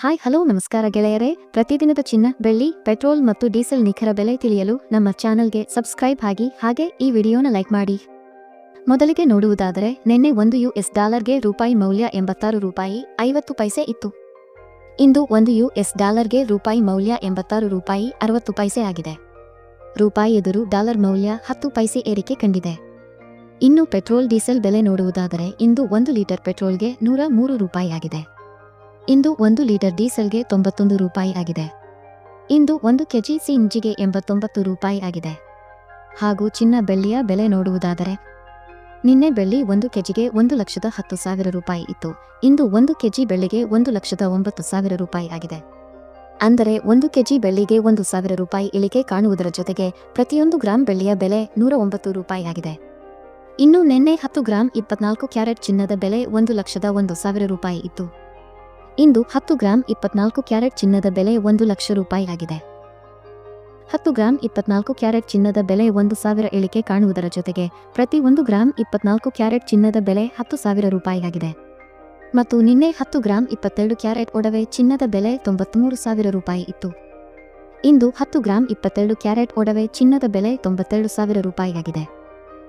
Hi, hello, ನಮಸ್ಕಾರ ಗೆಳೆಯರೇ. ಪ್ರತಿದಿನದ ಚಿನ್ನ, ಬೆಳ್ಳಿ, ಪೆಟ್ರೋಲ್ ಮತ್ತು ಡೀಸೆಲ್ ನಿಖರ ಬೆಲೆ ತಿಳಿಯಲು ನಮ್ಮ ಚಾನಲ್ಗೆ ಸಬ್ಸ್ಕ್ರೈಬ್ ಆಗಿ, ಹಾಗೆ ಈ ವಿಡಿಯೋನ ಲೈಕ್ ಮಾಡಿ. ಮೊದಲಿಗೆ ನೋಡುವುದಾದರೆ, ನಿನ್ನೆ ಒಂದು ಯು ಎಸ್ ಡಾಲರ್ಗೆ ರೂಪಾಯಿ ಮೌಲ್ಯ ಎಂಬತ್ತಾರು ರೂಪಾಯಿ ಐವತ್ತು ಪೈಸೆ ಇತ್ತು. ಇಂದು ಒಂದು ಯು ಎಸ್ ಡಾಲರ್ಗೆ ರೂಪಾಯಿ ಮೌಲ್ಯ ಎಂಬತ್ತಾರು ರೂಪಾಯಿ ಅರವತ್ತು ಪೈಸೆ ಆಗಿದೆ. ರೂಪಾಯಿ ಎದುರು ಡಾಲರ್ ಮೌಲ್ಯ ಹತ್ತು ಪೈಸೆ ಏರಿಕೆ ಕಂಡಿದೆ. ಇನ್ನು ಪೆಟ್ರೋಲ್ ಡೀಸೆಲ್ ಬೆಲೆ ನೋಡುವುದಾದರೆ, ಇಂದು ಒಂದು ಲೀಟರ್ ಪೆಟ್ರೋಲ್ಗೆ ನೂರ ಮೂರು ರೂಪಾಯಿ ಆಗಿದೆ. ಇಂದು ಒಂದು ಲೀಟರ್ ಡೀಸೆಲ್ಗೆ ತೊಂಬತ್ತೊಂದು ರೂಪಾಯಿ ಆಗಿದೆ. ಇಂದು ಒಂದು ಕೆಜಿ ಸಿಎನ್ಜಿಗೆ ಎಂಬತ್ತೊಂಬತ್ತು ರೂಪಾಯಿ ಆಗಿದೆ. ಹಾಗೂ ಚಿನ್ನ ಬೆಳ್ಳಿಯ ಬೆಲೆ ನೋಡುವುದಾದರೆ, ನಿನ್ನೆ ಬೆಳ್ಳಿ ಒಂದು ಕೆಜಿಗೆ ಒಂದು ಲಕ್ಷದ ಹತ್ತು ಸಾವಿರ ರೂಪಾಯಿ ಇತ್ತು. ಇಂದು ಒಂದು ಕೆಜಿ ಬೆಳ್ಳಿಗೆ ಒಂದು ಲಕ್ಷದ ಒಂಬತ್ತು ಸಾವಿರ ರೂಪಾಯಿ ಆಗಿದೆ. ಅಂದರೆ ಒಂದು ಕೆಜಿ ಬೆಳ್ಳಿಗೆ ಒಂದು ಸಾವಿರ ರೂಪಾಯಿ ಇಳಿಕೆ ಕಾಣುವುದರ ಜೊತೆಗೆ ಪ್ರತಿಯೊಂದು ಗ್ರಾಂ ಬೆಳ್ಳಿಯ ಬೆಲೆ ನೂರ ಒಂಬತ್ತು ರೂಪಾಯಿ ಆಗಿದೆ. ಇನ್ನು ನಿನ್ನೆ ಹತ್ತು ಗ್ರಾಂ ಇಪ್ಪತ್ನಾಲ್ಕು ಕ್ಯಾರೆಟ್ ಚಿನ್ನದ ಬೆಲೆ ಒಂದು ಲಕ್ಷದ ಒಂದು ಸಾವಿರ ರೂಪಾಯಿ ಇತ್ತು. ಇಂದು ಹತ್ತು ಗ್ರಾಂ ಇಪ್ಪತ್ನಾಲ್ಕು ಕ್ಯಾರೆಟ್ ಚಿನ್ನದ ಬೆಲೆ ಒಂದು ಲಕ್ಷ ರೂಪಾಯಿ ಆಗಿದೆ. ಹತ್ತು ಗ್ರಾಂ ಇಪ್ಪತ್ನಾಲ್ಕು ಕ್ಯಾರೆಟ್ ಚಿನ್ನದ ಬೆಲೆ ಒಂದು ಸಾವಿರ ಇಳಿಕೆ ಕಾಣುವುದರ ಜೊತೆಗೆ ಪ್ರತಿ ಒಂದು ಗ್ರಾಂ ಇಪ್ಪತ್ನಾಲ್ಕು ಕ್ಯಾರೆಟ್ ಚಿನ್ನದ ಬೆಲೆ ಹತ್ತು ಸಾವಿರ ರೂಪಾಯಿಯಾಗಿದೆ ಮತ್ತು ನಿನ್ನೆ ಹತ್ತು ಗ್ರಾಂ ಇಪ್ಪತ್ತೆರಡು ಕ್ಯಾರೆಟ್ ಒಡವೆ ಚಿನ್ನದ ಬೆಲೆ ತೊಂಬತ್ಮೂರು ಸಾವಿರ ರೂಪಾಯಿ ಇತ್ತು. ಇಂದು ಹತ್ತು ಗ್ರಾಂ ಇಪ್ಪತ್ತೆರಡು ಕ್ಯಾರೆಟ್ ಒಡವೆ ಚಿನ್ನದ ಬೆಲೆ ತೊಂಬತ್ತೆರಡು ಸಾವಿರ ರೂಪಾಯಿ ಆಗಿದೆ.